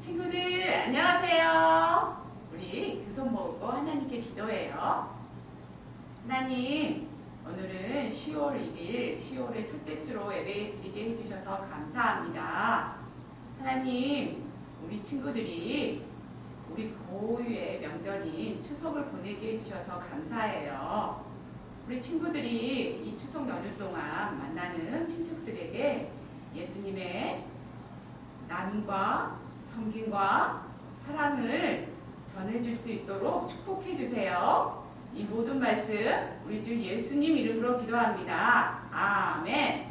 친구들 안녕하세요. 우리 두 손 모으고 하나님께 기도해요. 하나님, 오늘은 10월 1일, 10월의 첫째 주로 예배 드리게 해주셔서 감사합니다. 하나님, 우리 친구들이 우리 고유의 명절인 추석을 보내게 해주셔서 감사해요. 우리 친구들이 이 추석 연휴 동안 만나는 친척들에게 예수님의 나눔과 섬김과 사랑을 전해줄 수 있도록 축복해 주세요. 이 모든 말씀 우리 주 예수님 이름으로 기도합니다. 아멘.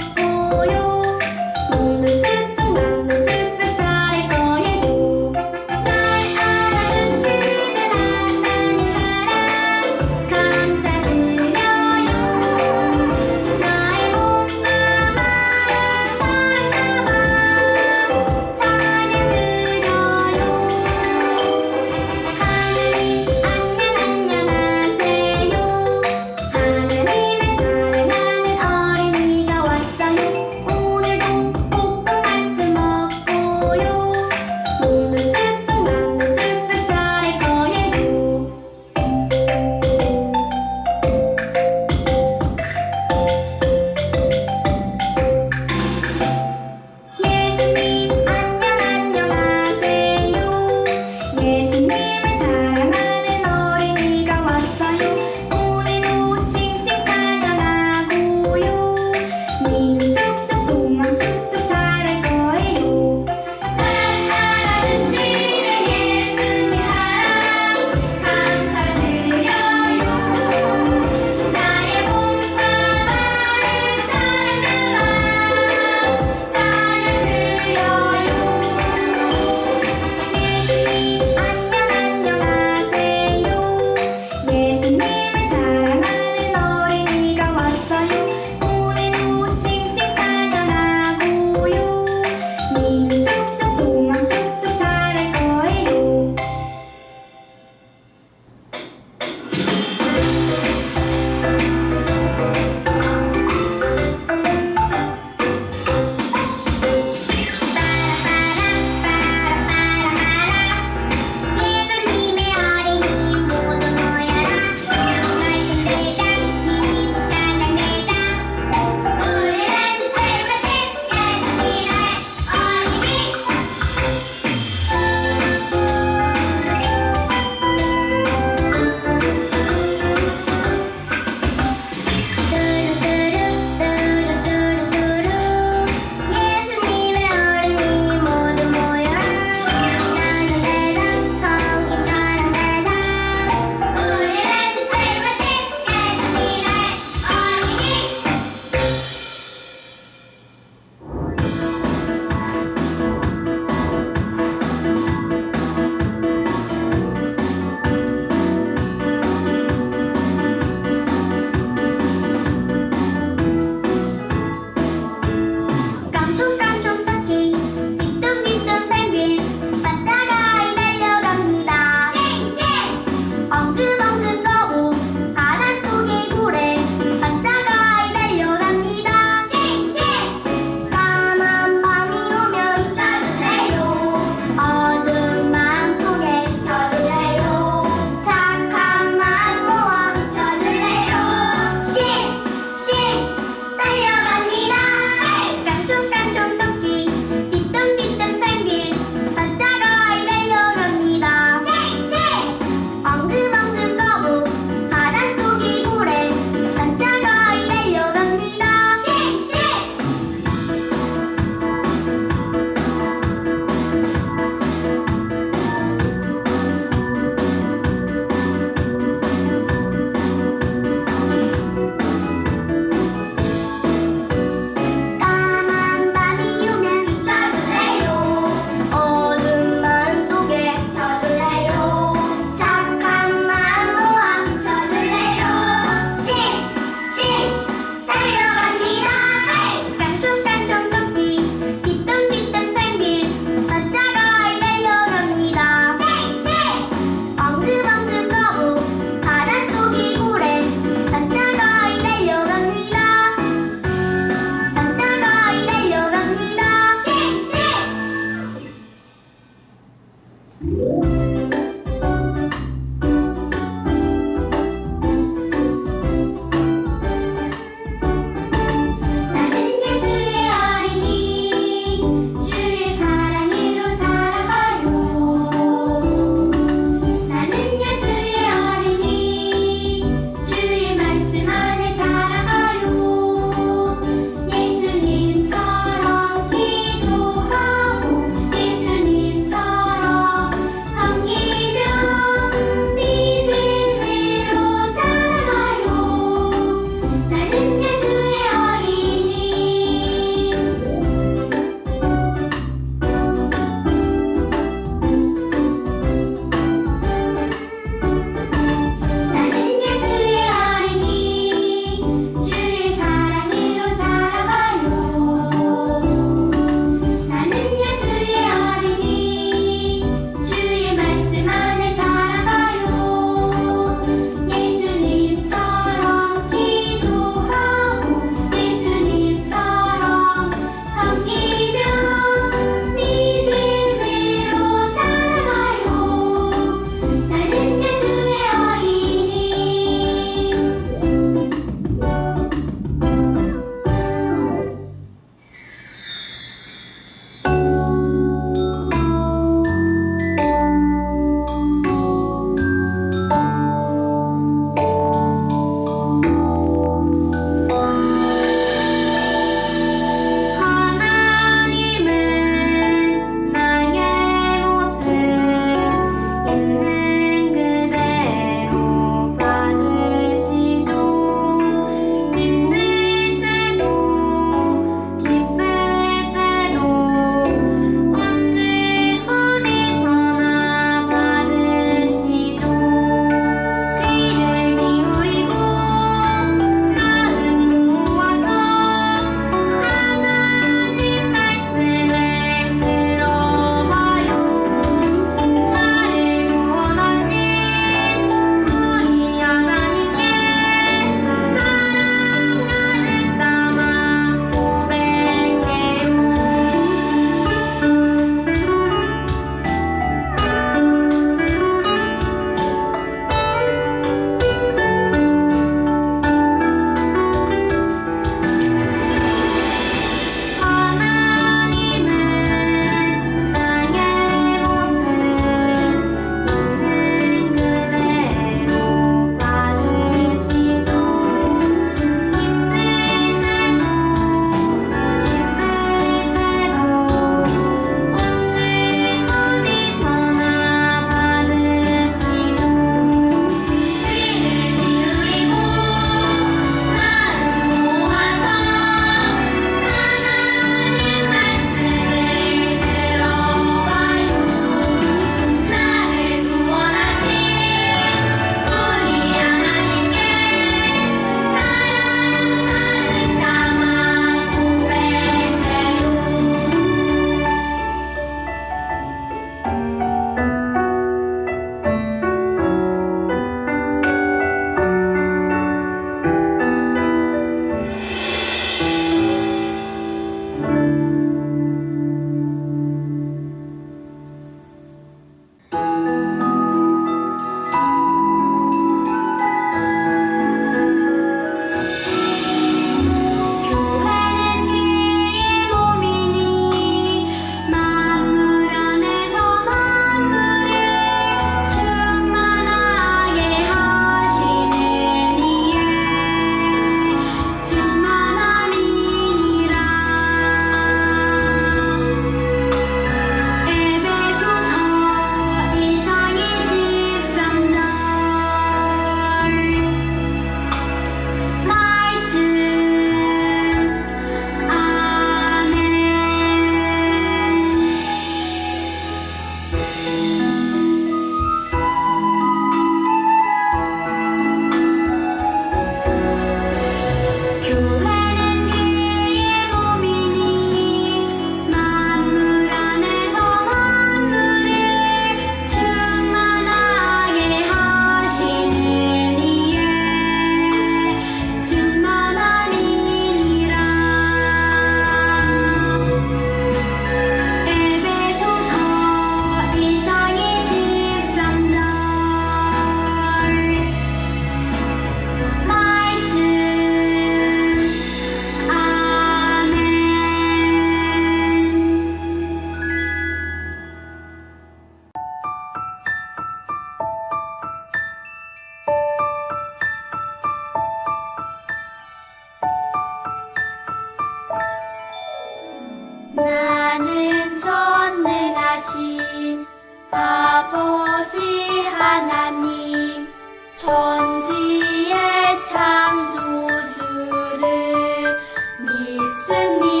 믿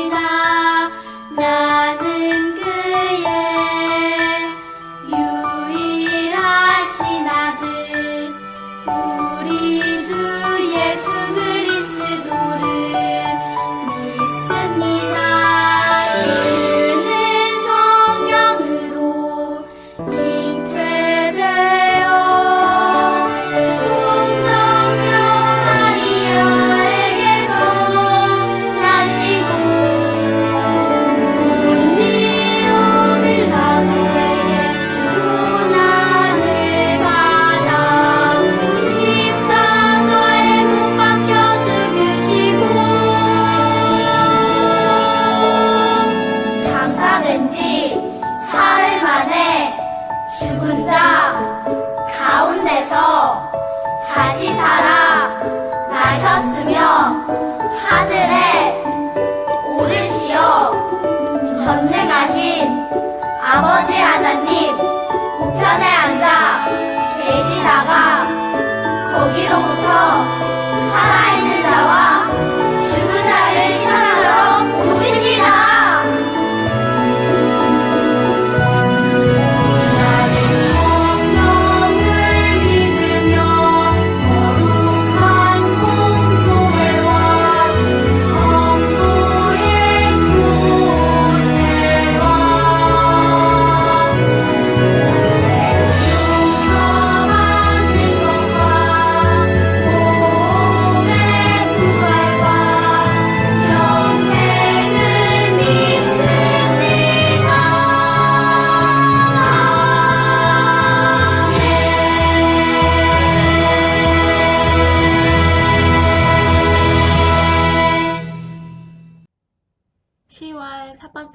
나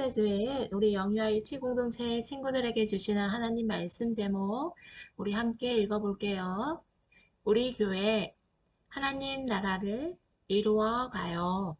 번째 주일 우리 영유아 일치 공동체 친구들에게 주시는 하나님 말씀 제목 우리 함께 읽어볼게요. 우리 교회 하나님 나라를 이루어 가요.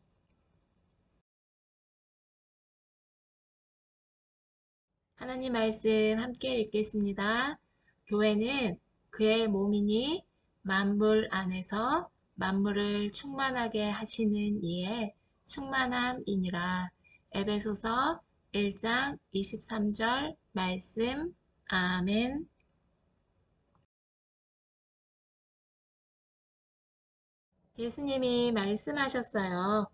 하나님 말씀 함께 읽겠습니다. 교회는 그의 몸이니 만물 안에서 만물을 충만하게 하시는 이의 충만함이니라. 에베소서 1장 23절 말씀 아멘. 예수님이 말씀하셨어요.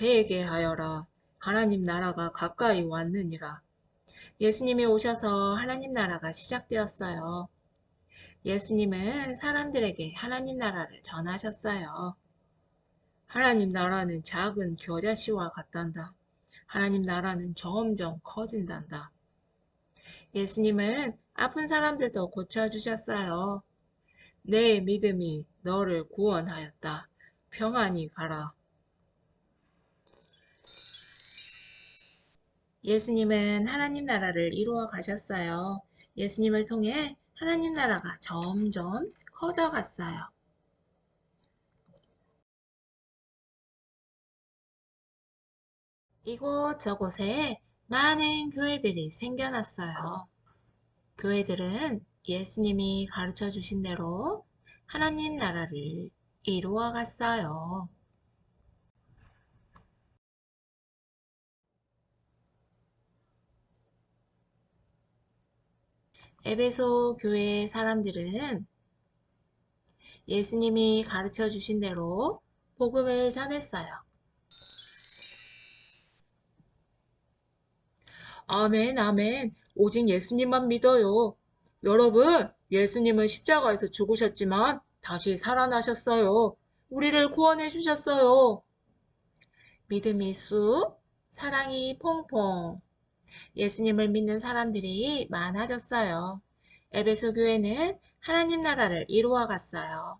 회개하여라. 하나님 나라가 가까이 왔느니라. 예수님이 오셔서 하나님 나라가 시작되었어요. 예수님은 사람들에게 하나님 나라를 전하셨어요. 하나님 나라는 작은 겨자씨와 같단다. 하나님 나라는 점점 커진단다. 예수님은 아픈 사람들도 고쳐주셨어요. 내 믿음이 너를 구원하였다. 평안히 가라. 예수님은 하나님 나라를 이루어 가셨어요. 예수님을 통해 하나님 나라가 점점 커져 갔어요. 이곳 저곳에 많은 교회들이 생겨났어요. 교회들은 예수님이 가르쳐 주신 대로 하나님 나라를 이루어 갔어요. 에베소 교회 사람들은 예수님이 가르쳐 주신 대로 복음을 전했어요. 아멘, 아멘. 오직 예수님만 믿어요. 여러분, 예수님은 십자가에서 죽으셨지만 다시 살아나셨어요. 우리를 구원해 주셨어요. 믿음이 쑥, 사랑이 퐁퐁. 예수님을 믿는 사람들이 많아졌어요. 에베소 교회는 하나님 나라를 이루어 갔어요.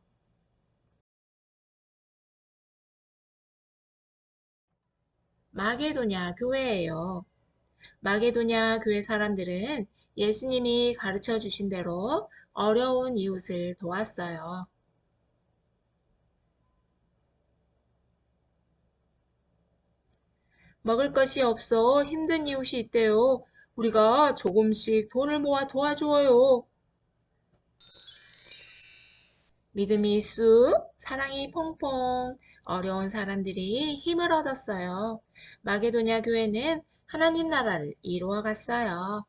마게도냐 교회예요. 마게도냐 교회 사람들은 예수님이 가르쳐 주신 대로 어려운 이웃을 도왔어요. 먹을 것이 없어 힘든 이웃이 있대요. 우리가 조금씩 돈을 모아 도와줘요. 믿음이 쑥, 사랑이 퐁퐁, 어려운 사람들이 힘을 얻었어요. 마게도냐 교회는 하나님 나라를 이루어 갔어요.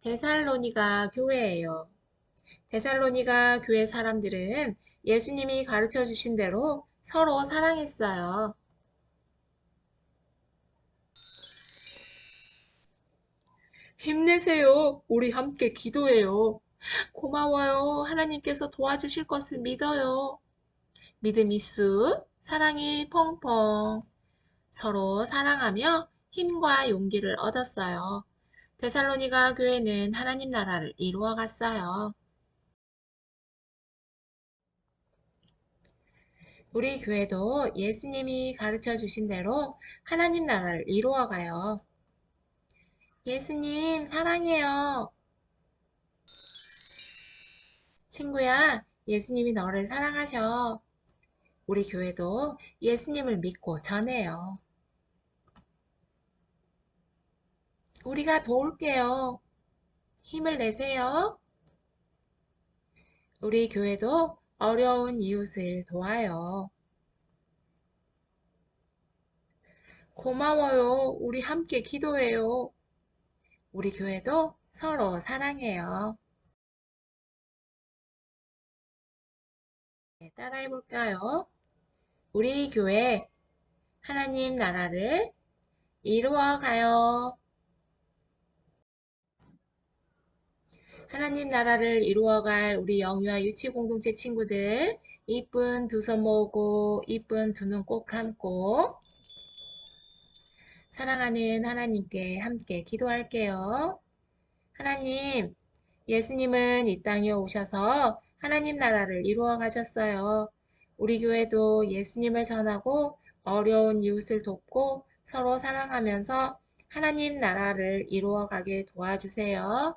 데살로니가 교회예요. 데살로니가 교회 사람들은 예수님이 가르쳐 주신 대로 서로 사랑했어요. 힘내세요. 우리 함께 기도해요. 고마워요. 하나님께서 도와주실 것을 믿어요. 믿음이 쑥, 사랑이 펑펑. 서로 사랑하며 힘과 용기를 얻었어요. 데살로니가 교회는 하나님 나라를 이루어 갔어요. 우리 교회도 예수님이 가르쳐 주신 대로 하나님 나라를 이루어 가요. 예수님, 사랑해요. 친구야, 예수님이 너를 사랑하셔. 우리 교회도 예수님을 믿고 전해요. 우리가 도울게요. 힘을 내세요. 우리 교회도 어려운 이웃을 도와요. 고마워요. 우리 함께 기도해요. 우리 교회도 서로 사랑해요. 네, 따라해 볼까요? 우리 교회 하나님 나라를 이루어 가요. 하나님 나라를 이루어갈 우리 영유아 유치 공동체 친구들 이쁜 두 손 모으고 이쁜 두 눈 꼭 감고 사랑하는 하나님께 함께 기도할게요. 하나님, 예수님은 이 땅에 오셔서 하나님 나라를 이루어 가셨어요. 우리 교회도 예수님을 전하고 어려운 이웃을 돕고 서로 사랑하면서 하나님 나라를 이루어 가게 도와주세요.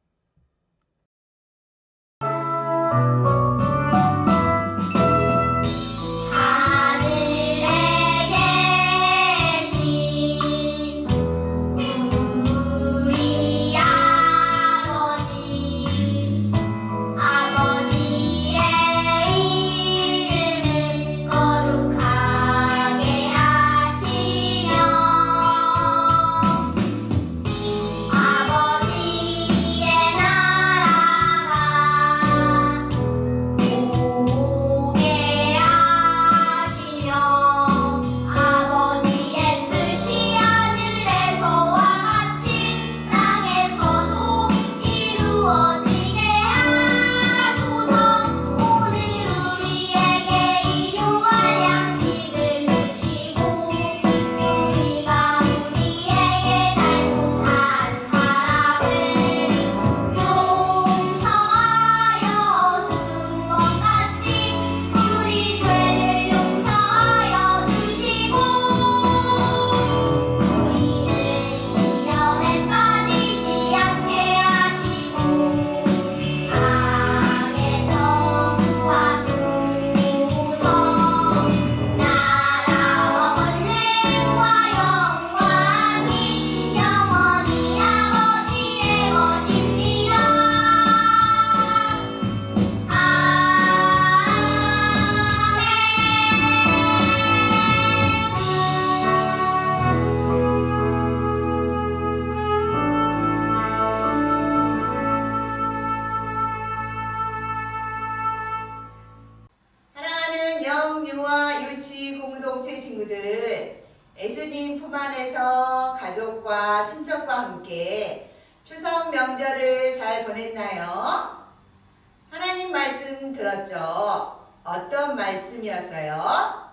말씀이었어요?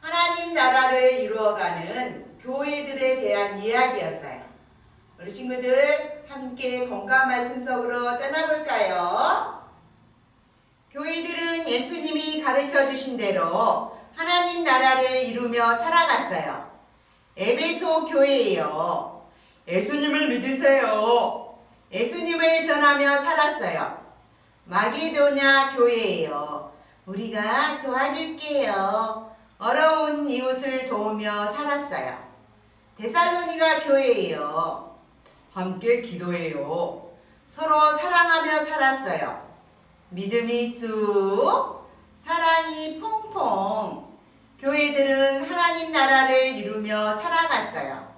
하나님 나라를 이루어가는 교회들에 대한 이야기였어요. 우리 친구들 함께 공감 말씀 속으로 떠나볼까요? 교회들은 예수님이 가르쳐 주신 대로 하나님 나라를 이루며 살아갔어요. 에베소 교회예요. 예수님을 믿으세요. 예수님을 전하며 살았어요. 마게도냐 교회예요. 우리가 도와줄게요. 어려운 이웃을 도우며 살았어요. 데살로니가 교회예요. 함께 기도해요. 서로 사랑하며 살았어요. 믿음이 쑥, 사랑이 퐁퐁. 교회들은 하나님 나라를 이루며 살아갔어요.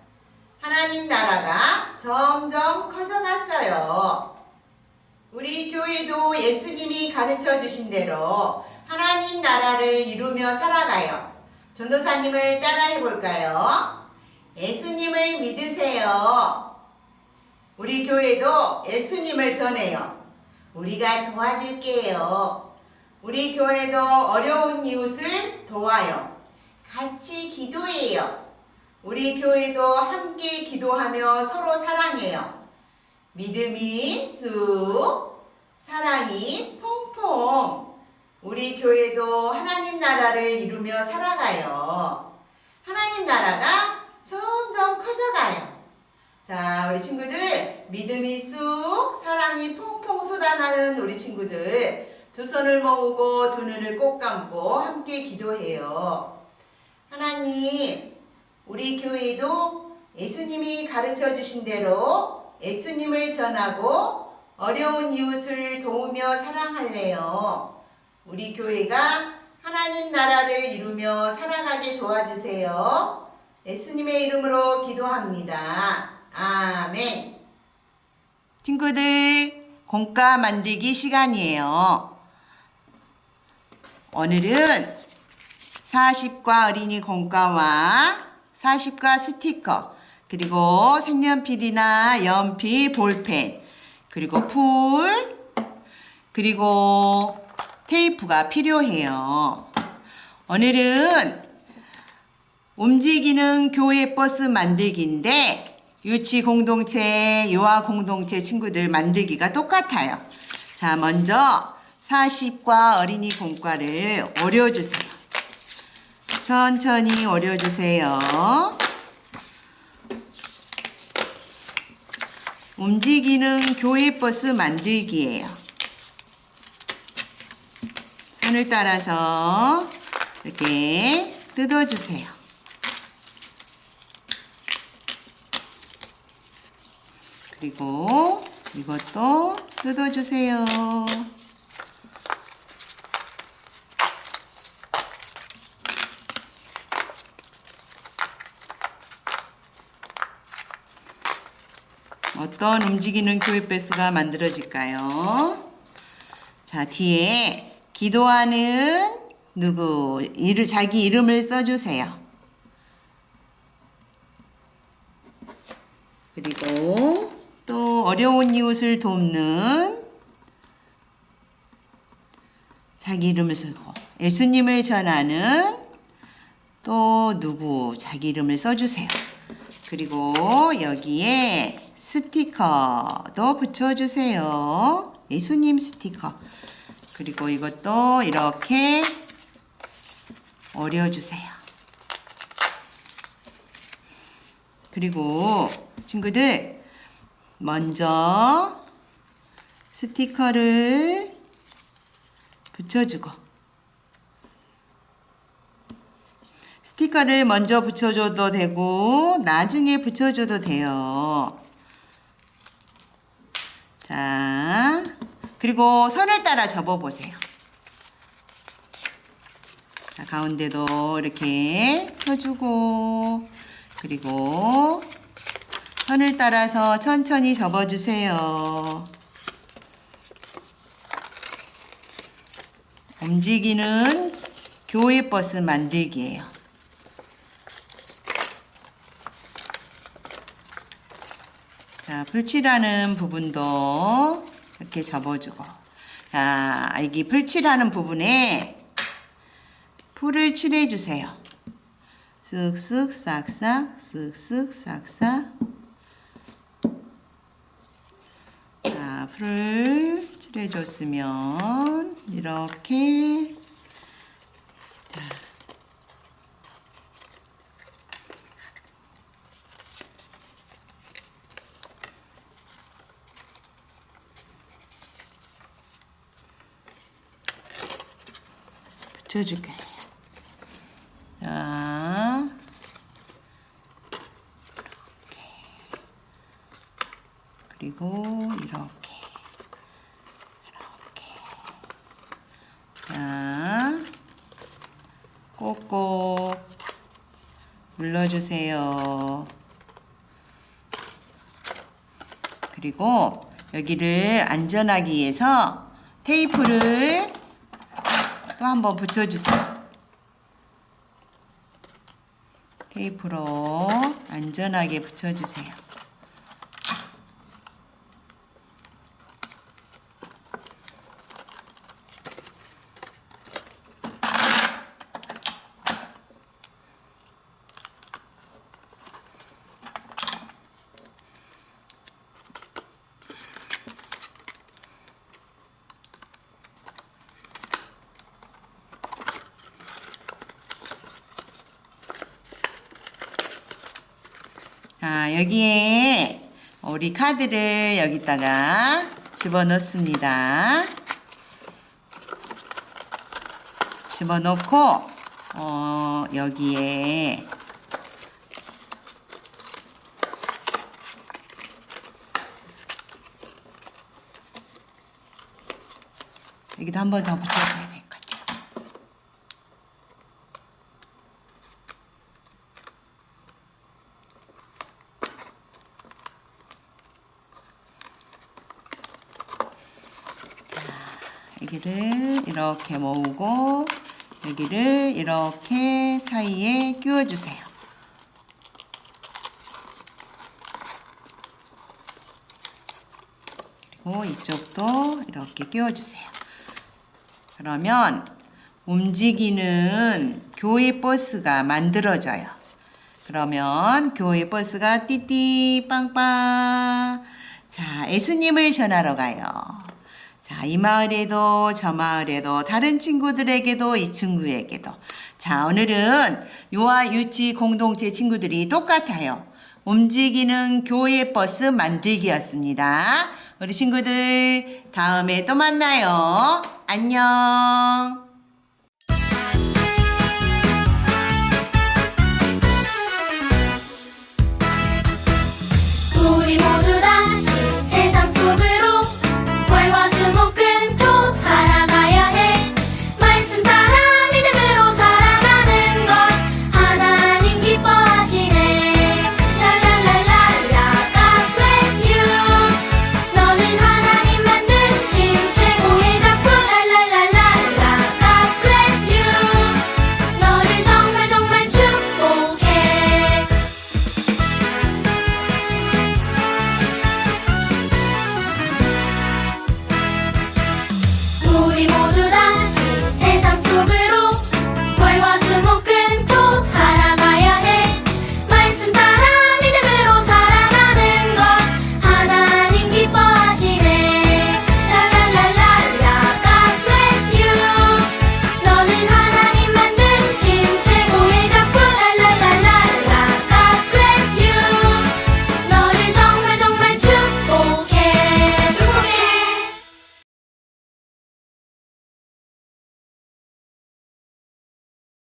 하나님 나라가 점점 커져갔어요. 우리 교회도 예수님이 가르쳐 주신 대로 하나님 나라를 이루며 살아가요. 전도사님을 따라해 볼까요? 예수님을 믿으세요. 우리 교회도 예수님을 전해요. 우리가 도와줄게요. 우리 교회도 어려운 이웃을 도와요. 같이 기도해요. 우리 교회도 함께 기도하며 서로 사랑해요. 믿음이 쑥, 사랑이 퐁퐁. 우리 교회도 하나님 나라를 이루며 살아가요. 하나님 나라가 점점 커져가요. 자, 우리 친구들, 믿음이 쑥, 사랑이 퐁퐁 쏟아나는 우리 친구들, 두 손을 모으고 두 눈을 꼭 감고 함께 기도해요. 하나님, 우리 교회도 예수님이 가르쳐 주신 대로 예수님을 전하고 어려운 이웃을 도우며 사랑할래요. 우리 교회가 하나님 나라를 이루며 살아가게 도와주세요. 예수님의 이름으로 기도합니다. 아멘. 친구들, 공과 만들기 시간이에요. 오늘은 40과 어린이 공과와 40과 스티커, 그리고 색연필이나 연필, 볼펜, 그리고 풀, 그리고 테이프가 필요해요. 오늘은 움직이는 교회 버스 만들기인데 유치 공동체, 유아 공동체 친구들 만들기가 똑같아요. 자, 먼저 40과 어린이 공과를 오려주세요. 천천히 오려주세요. 움직이는 교회 버스 만들기예요. 선을 따라서 이렇게 뜯어주세요. 그리고 이것도 뜯어주세요. 어떤 움직이는 교회 베스가 만들어질까요? 자, 뒤에 기도하는 누구, 이름, 자기 이름을 써주세요. 그리고 또 어려운 이웃을 돕는 자기 이름을 쓰고 예수님을 전하는 또 누구 자기 이름을 써주세요. 그리고 여기에 스티커도 붙여주세요. 예수님 스티커. 그리고 이것도 이렇게 오려주세요. 그리고 친구들 먼저 스티커를 붙여주고 스티커를 먼저 붙여줘도 되고 나중에 붙여줘도 돼요. 자, 그리고 선을 따라 접어보세요. 자, 가운데도 이렇게 펴주고 그리고 선을 따라서 천천히 접어주세요. 움직이는 교회 버스 만들기예요. 자, 풀칠하는 부분도 이렇게 접어주고. 자, 여기 풀칠하는 부분에 풀을 칠해주세요. 쓱쓱 싹싹 쓱쓱 싹싹 자, 풀을 칠해줬으면 이렇게 자, 붙여줄게. 자. 이렇게. 그리고 이렇게. 이렇게. 자. 꼭꼭 눌러주세요. 그리고 여기를 안전하기 위해서 테이프를 또 한번 붙여주세요. 테이프로 안전하게 붙여주세요. 자, 여기에 우리 카드를 여기다가 집어넣습니다. 집어넣고, 어, 여기에 여기도 한 번 더 붙여줘야 될 것 같아요. 여기를 이렇게 모으고 여기를 이렇게 사이에 끼워주세요. 그리고 이쪽도 이렇게 끼워주세요. 그러면 움직이는 교회 버스가 만들어져요. 그러면 교회 버스가 띠띠 빵빵 자 예수님을 전하러 가요. 자, 이 마을에도 저 마을에도 다른 친구들에게도 이 친구에게도 자, 오늘은 요아 유치 공동체 친구들이 똑같아요. 움직이는 교회 버스 만들기였습니다. 우리 친구들 다음에 또 만나요. 안녕.